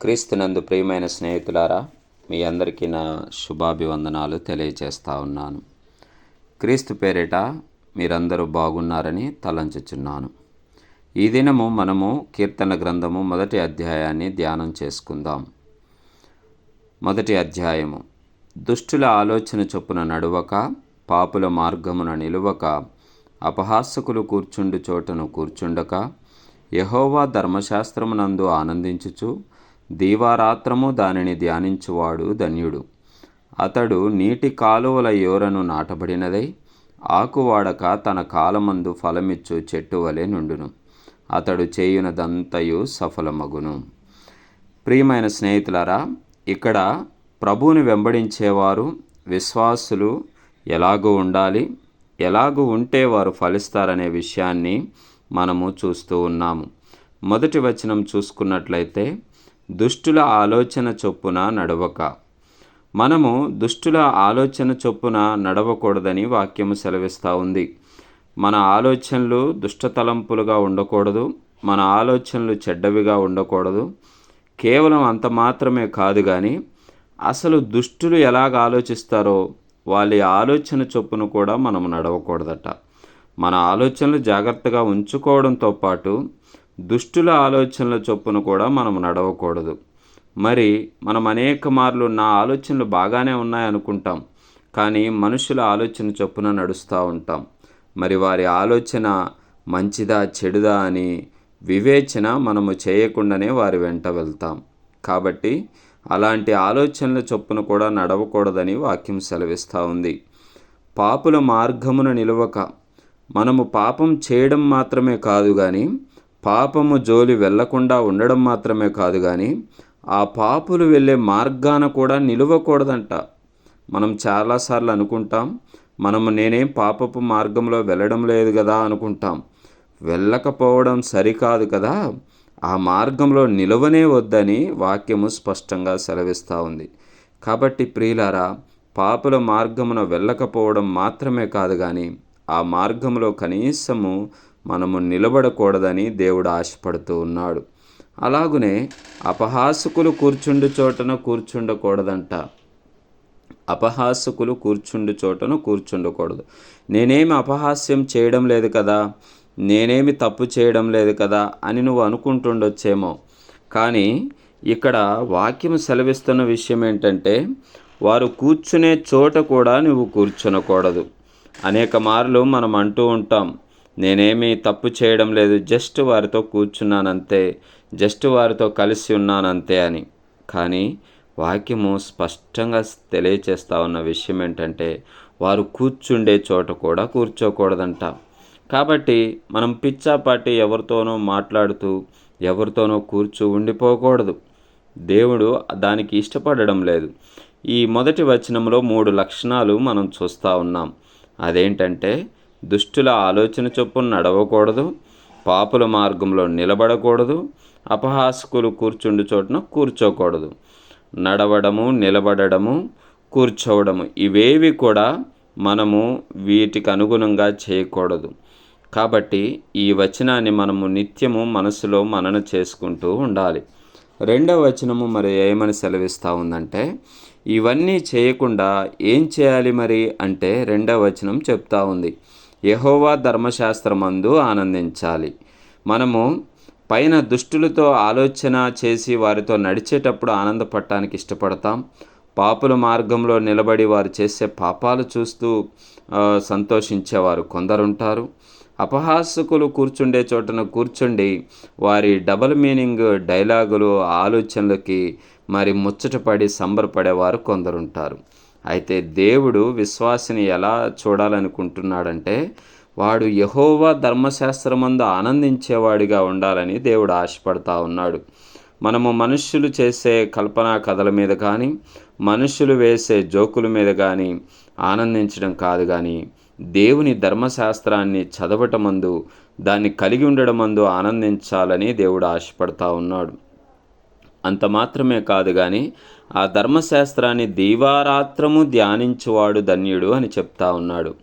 క్రీస్తునందు ప్రియమైన స్నేహితులారా మీ అందరికీ నా శుభాభివందనాలు తెలియజేస్తా ఉన్నాను. క్రీస్తు పేరిట మీరందరూ బాగున్నారని తలంచుచున్నాను. ఈ దినము మనము కీర్తన గ్రంథము మొదటి అధ్యాయాన్ని ధ్యానం చేసుకుందాం. మొదటి అధ్యాయము. దుష్టుల ఆలోచన చొప్పున నడువక పాపుల మార్గమున నిలువక అపహాసకులు కూర్చుండు చోటను కూర్చుండక యహోవా ధర్మశాస్త్రమునందు ఆనందించుచు దీవారాత్రము దానిని ధ్యానించువాడు ధన్యుడు. అతడు నీటి కాలువల యోరను నాటబడినదై ఆకువాడక తన కాలమందు ఫలమిచ్చు చెట్టు వలె నుండును. అతడు చేయునదంతయు సఫలమగును. ప్రియమైన స్నేహితులారా ఇక్కడ ప్రభువుని వెంబడించేవారు విశ్వాసులు ఎలాగూ ఉండాలి ఎలాగూ ఉంటే వారు ఫలిస్తారనే విషయాన్ని మనము చూస్తూ ఉన్నాము. మొదటి వచనం చూసుకున్నట్లయితే దుష్టుల ఆలోచన చొప్పున నడవక. మనము దుష్టుల ఆలోచన చొప్పున నడవకూడదని వాక్యము సెలవిస్తూ ఉంది. మన ఆలోచనలు దుష్టతలంపులుగా ఉండకూడదు మన ఆలోచనలు చెడ్డవిగా ఉండకూడదు. కేవలం అంత మాత్రమే కాదు కానీ అసలు దుష్టులు ఎలాగ ఆలోచిస్తారో వాళ్ళ ఆలోచన చొప్పున కూడా మనం నడవకూడదట. మన ఆలోచనలు జాగ్రత్తగా ఉంచుకోవడంతో పాటు దుష్టుల ఆలోచనల చొప్పున కూడా మనం నడవకూడదు. మరి మనం అనేక మార్లు నా ఆలోచనలు బాగానే ఉన్నాయనుకుంటాం కానీ మనుషుల ఆలోచన చొప్పున నడుస్తూ ఉంటాం. మరి వారి ఆలోచన మంచిదా చెడుదా అని వివేచన మనము చేయకుండానే వారి వెంట వెళ్తాం. కాబట్టి అలాంటి ఆలోచనల చొప్పున కూడా నడవకూడదని వాక్యం సెలవిస్తూ ఉంది. పాపుల మార్గమున నిలవక మనము పాపం చేయడం మాత్రమే కాదు కానీ పాపము జోలి వెళ్ళకుండా ఉండడం మాత్రమే కాదు కానీ ఆ పాపులు వెళ్ళే మార్గాన కూడా నిలవకూడదంట. మనం చాలాసార్లు అనుకుంటాం మనము నేనేం పాపపు మార్గంలో వెళ్ళడం లేదు కదా అనుకుంటాం. వెళ్ళకపోవడం సరికాదు కదా ఆ మార్గంలో నిలవనే వద్దని వాక్యము స్పష్టంగా సెలవిస్తూ ఉంది. కాబట్టి ప్రియులారా పాపుల మార్గమున వెళ్ళకపోవడం మాత్రమే కాదు కానీ ఆ మార్గంలో కనీసము మనము నిలబడకూడదని దేవుడు ఆశపడుతూ ఉన్నాడు. అలాగునే అపహాసకులు కూర్చుండు చోటన కూర్చుండకూడదంట. అపహాసకులు కూర్చుండు చోటను కూర్చుండకూడదు. నేనేమి అపహాస్యం చేయడం లేదు కదా? నేనేమి తప్పు చేయడం లేదు కదా? అని నువ్వు అనుకుంటుండొచ్చేమో. కానీ ఇక్కడ వాక్యం సెలవిస్తున్న విషయం ఏంటంటే వారు కూర్చునే చోట కూడా నువ్వు కూర్చునకూడదు. అనేక మార్లు మనం అంటూ ఉంటాం నేనేమీ తప్పు చేయడం లేదు జస్ట్ వారితో కూర్చున్నానంతే జస్ట్ వారితో కలిసి ఉన్నానంతే అని. కానీ వాక్యము స్పష్టంగా తెలియచేస్తా ఉన్న విషయం ఏంటంటే వారు కూర్చుండే చోట కూడా కూర్చోకూడదంట. కాబట్టి మనం పిచ్చాపాటి ఎవరితోనో మాట్లాడుతూ ఎవరితోనో కూర్చు ఉండిపోకూడదు. దేవుడు దానికి ఇష్టపడడం లేదు. ఈ మొదటి వచనంలో మూడు లక్షణాలు మనం చూస్తూ ఉన్నాం. అదేంటంటే దుష్టుల ఆలోచన చొప్పున నడవకూడదు పాపుల మార్గంలో నిలబడకూడదు అపహాసకులు కూర్చుండు చోటున కూర్చోకూడదు. నడవడము నిలబడము కూర్చోవడము ఇవేవి కూడా మనము వీటికి అనుగుణంగా చేయకూడదు. కాబట్టి ఈ వచనాన్ని మనము నిత్యము మనసులో మనన చేసుకుంటూ ఉండాలి. రెండవ వచనము మరి ఏమని సెలవిస్తూ ఉందంటే ఇవన్నీ చేయకుండా ఏం చేయాలి మరి? అంటే రెండవ వచనం చెప్తా ఉంది. యహోవా ధర్మశాస్త్రమందు ఆనందించాలి. మనము పైన దుష్టులతో ఆలోచన చేసి వారితో నడిచేటప్పుడు ఆనందపడటానికి ఇష్టపడతాం. పాపుల మార్గంలో నిలబడి వారు చేసే పాపాలు చూస్తూ సంతోషించేవారు కొందరుంటారు. అపహాసకులు కూర్చుండే చోటన కూర్చుండి వారి డబల్ మీనింగ్ డైలాగులు ఆలోచనలకి మరి ముచ్చటపడి సంబరపడేవారు కొందరుంటారు. అయితే దేవుడు విశ్వాసిని ఎలా చూడాలనుకుంటున్నాడంటే వాడు యహోవా ధర్మశాస్త్రమందు ఆనందించేవాడిగా ఉండాలని దేవుడు ఆశపడతా ఉన్నాడు. మనము మనుష్యులు చేసే కల్పనా కథల మీద కానీ మనుష్యులు వేసే జోకుల మీద కానీ ఆనందించడం కాదు కానీ దేవుని ధర్మశాస్త్రాన్ని చదవటమందు దాన్ని కలిగి ఉండడమందు ఆనందించాలని దేవుడు ఆశపడతా ఉన్నాడు. అంత మాత్రమే కాదు కానీ ఆ ధర్మశాస్త్రాన్ని దీవారాత్రము ధ్యానించువాడు ధన్యుడు అని చెప్తా ఉన్నాడు.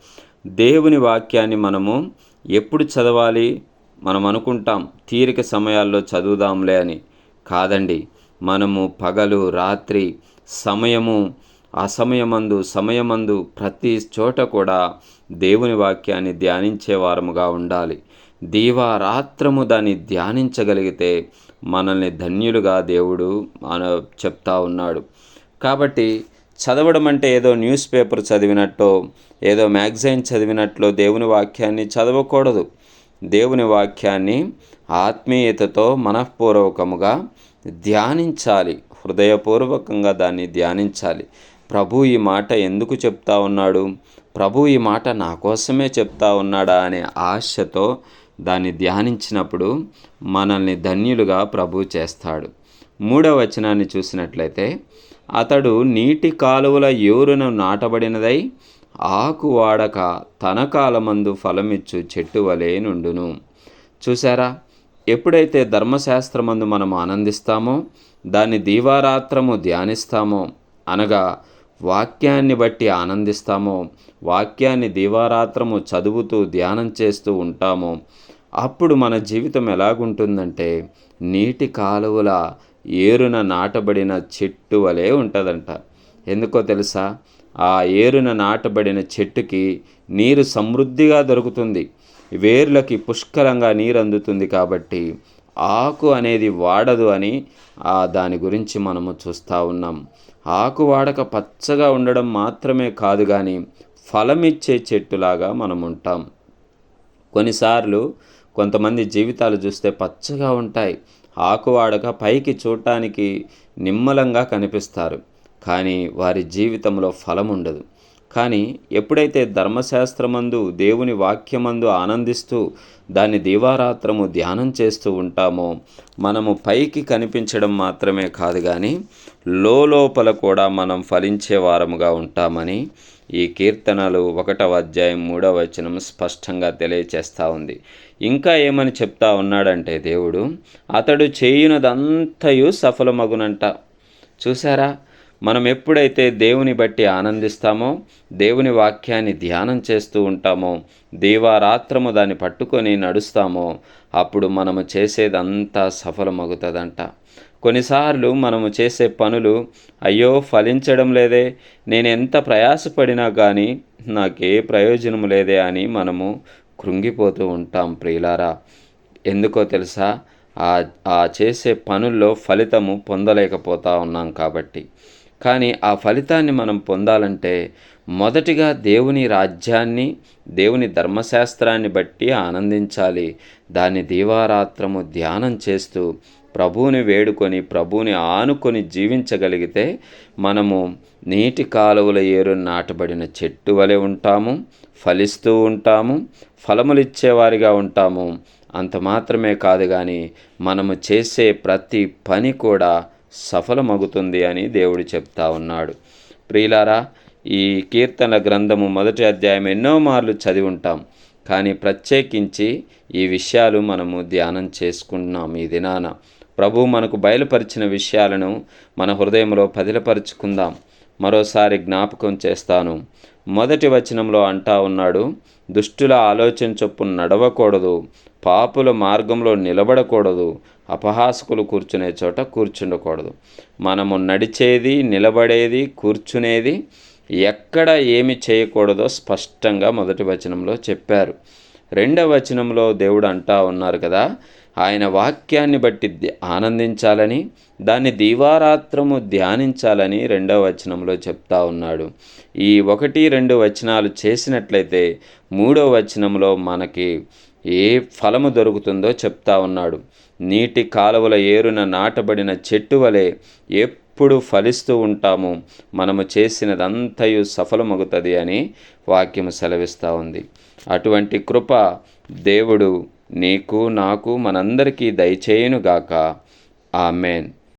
దేవుని వాక్యాన్ని మనము ఎప్పుడు చదవాలి? మనం అనుకుంటాం తీరిక సమయాల్లో చదువుదాంలే అని. కాదండి మనము పగలు రాత్రి సమయము అసమయమందు సమయమందు ప్రతి చోట కూడా దేవుని వాక్యాన్ని ధ్యానించే వారముగా ఉండాలి. దీవారాత్రము దాన్ని ధ్యానించగలిగితే మనల్ని ధన్యులుగా దేవుడు మన చెప్తా ఉన్నాడు. కాబట్టి చదవడం అంటే ఏదో న్యూస్ పేపర్ చదివినట్టో ఏదో మ్యాగజైన్ చదివినట్లో దేవుని వాక్యాన్ని చదవకూడదు. దేవుని వాక్యాన్ని ఆత్మీయతతో మనఃపూర్వకముగా ధ్యానించాలి. హృదయపూర్వకంగా దాన్ని ధ్యానించాలి. ప్రభు ఈ మాట ఎందుకు చెప్తా ఉన్నాడు? ప్రభు ఈ మాట నా కోసమే చెప్తా ఉన్నాడా అనే ఆశతో దాన్ని ధ్యానించినప్పుడు మనల్ని ధన్యులుగా ప్రభు చేస్తాడు. మూడవ వచనాన్ని చూసినట్లయితే అతడు నీటి కాలువల ఏరును నాటబడినదై ఆకు వాడక తన కాలమందు ఫలమిచ్చు చెట్టు వలె నుండును. చూసారా ఎప్పుడైతే ధర్మశాస్త్రమందు మనం ఆనందిస్తామో దాన్ని దీవారాత్రము ధ్యానిస్తామో అనగా వాక్యాన్ని బట్టి ఆనందిస్తామో వాక్యాన్ని దీవారాత్రము చదువుతూ ధ్యానం చేస్తూ ఉంటామో అప్పుడు మన జీవితం ఎలాగుంటుందంటే నీటి కాలువల ఏరున నాటబడిన చెట్టు వలె ఉంటుందంట. ఎందుకో తెలుసా? ఆ ఏరున నాటబడిన చెట్టుకి నీరు సమృద్ధిగా దొరుకుతుంది. వేర్లకి పుష్కలంగా నీరు అందుతుంది కాబట్టి ఆకు అనేది వాడదు అని దాని గురించి మనము చూస్తూ ఉన్నాం. ఆకు వాడక పచ్చగా ఉండడం మాత్రమే కాదు కానీ ఫలమిచ్చే చెట్టులాగా మనం ఉంటాం. కొన్నిసార్లు కొంతమంది జీవితాలు చూస్తే పచ్చగా ఉంటాయి. ఆకు వాడక పైకి చూడటానికి నిమ్మలంగా కనిపిస్తారు. కానీ వారి జీవితంలో ఫలం ఉండదు కానీ ఎప్పుడైతే ధర్మశాస్త్రమందు దేవుని వాక్యమందు ఆనందిస్తూ దాన్ని దీవారాత్రము ధ్యానం చేస్తూ ఉంటామో మనము పైకి కనిపించడం మాత్రమే కాదు కానీ లోపల కూడా మనం ఫలించే వారముగా ఉంటామని ఈ కీర్తనలు ఒకటవ అధ్యాయం మూడవ వచనం స్పష్టంగా తెలియచేస్తూ ఉంది. ఇంకా ఏమని చెప్తా ఉన్నాడంటే దేవుడు అతడు చేయునదంతయు సఫలమగునంట. చూసారా మనం ఎప్పుడైతే దేవుని బట్టి ఆనందిస్తామో దేవుని వాక్యాన్ని ధ్యానం చేస్తూ ఉంటామో దీవారాత్రము దాన్ని పట్టుకొని నడుస్తామో అప్పుడు మనము చేసేదంతా సఫలమవుతుందంట కొన్నిసార్లు మనము చేసే పనులు అయ్యో ఫలించడం లేదే నేను ఎంత ప్రయాసపడినా కానీ నాకే ప్రయోజనం లేదే అని మనము కృంగిపోతూ ఉంటాం ప్రియులారా. ఎందుకో తెలుసా? ఆ ఆ చేసే పనుల్లో ఫలితము పొందలేకపోతా ఉన్నాం కాబట్టి. కానీ ఆ ఫలితాన్ని మనం పొందాలంటే మొదటిగా దేవుని రాజ్యాన్ని దేవుని ధర్మశాస్త్రాన్ని బట్టి ఆనందించాలి. దాన్ని దీవారాత్రము ధ్యానం చేస్తూ ప్రభువుని వేడుకొని ప్రభువుని ఆనుకొని జీవించగలిగితే మనము నీటి కాలువల ఏరు నాటబడిన చెట్టు వలె ఉంటాము ఫలిస్తూ ఉంటాము ఫలములిచ్చేవారిగా ఉంటాము. అంత మాత్రమే కాదు కానీ మనము చేసే ప్రతి పని కూడా సఫలమగుతుంది అని దేవుడు చెప్తా ఉన్నాడు. ప్రియులారా ఈ కీర్తన గ్రంథము మొదటి అధ్యాయం ఎన్నో మార్లు చదివి ఉంటాం. కానీ ప్రత్యేకించి ఈ విషయాలు మనము ధ్యానం చేసుకుంటున్నాం ఈ దినాన. ప్రభు మనకు బయలుపరిచిన విషయాలను మన హృదయంలో పదిలపరుచుకుందాం. మరోసారి జ్ఞాపకం చేస్తాను. మొదటి వచనంలో అంటా ఉన్నాడు దుష్టుల ఆలోచన చొప్పున నడవకూడదు పాపుల మార్గంలో నిలబడకూడదు అపహాసకులు కూర్చునే చోట కూర్చుండకూడదు. మనము నడిచేది నిలబడేది కూర్చునేది ఎక్కడ ఏమి చేయకూడదో స్పష్టంగా మొదటి వచనంలో చెప్పారు. రెండవ వచనంలో దేవుడు అంటా ఉన్నారు కదా ఆయన వాక్యాన్ని బట్టి ఆనందించాలని దాన్ని దీవారాత్రము ధ్యానించాలని రెండవ వచనంలో చెప్తా ఉన్నాడు. ఈ ఒకటి రెండు వచనాలు చేసినట్లయితే మూడవ వచనంలో మనకి ఏ ఫలము దొరుకుతుందో చెప్తా ఉన్నాడు. నీటి కాలువల ఏరున నాటబడిన చెట్టు వలె ఎప్పుడు ఫలిస్తూ ఉంటాము. మనము చేసినదంతయు సఫలమగుతుంది అని వాక్యము సెలవిస్తూ ఉంది. అటువంటి కృప దేవుడు నీకు నాకు మనందరికీ దయచేయునుగాక. ఆమెన్.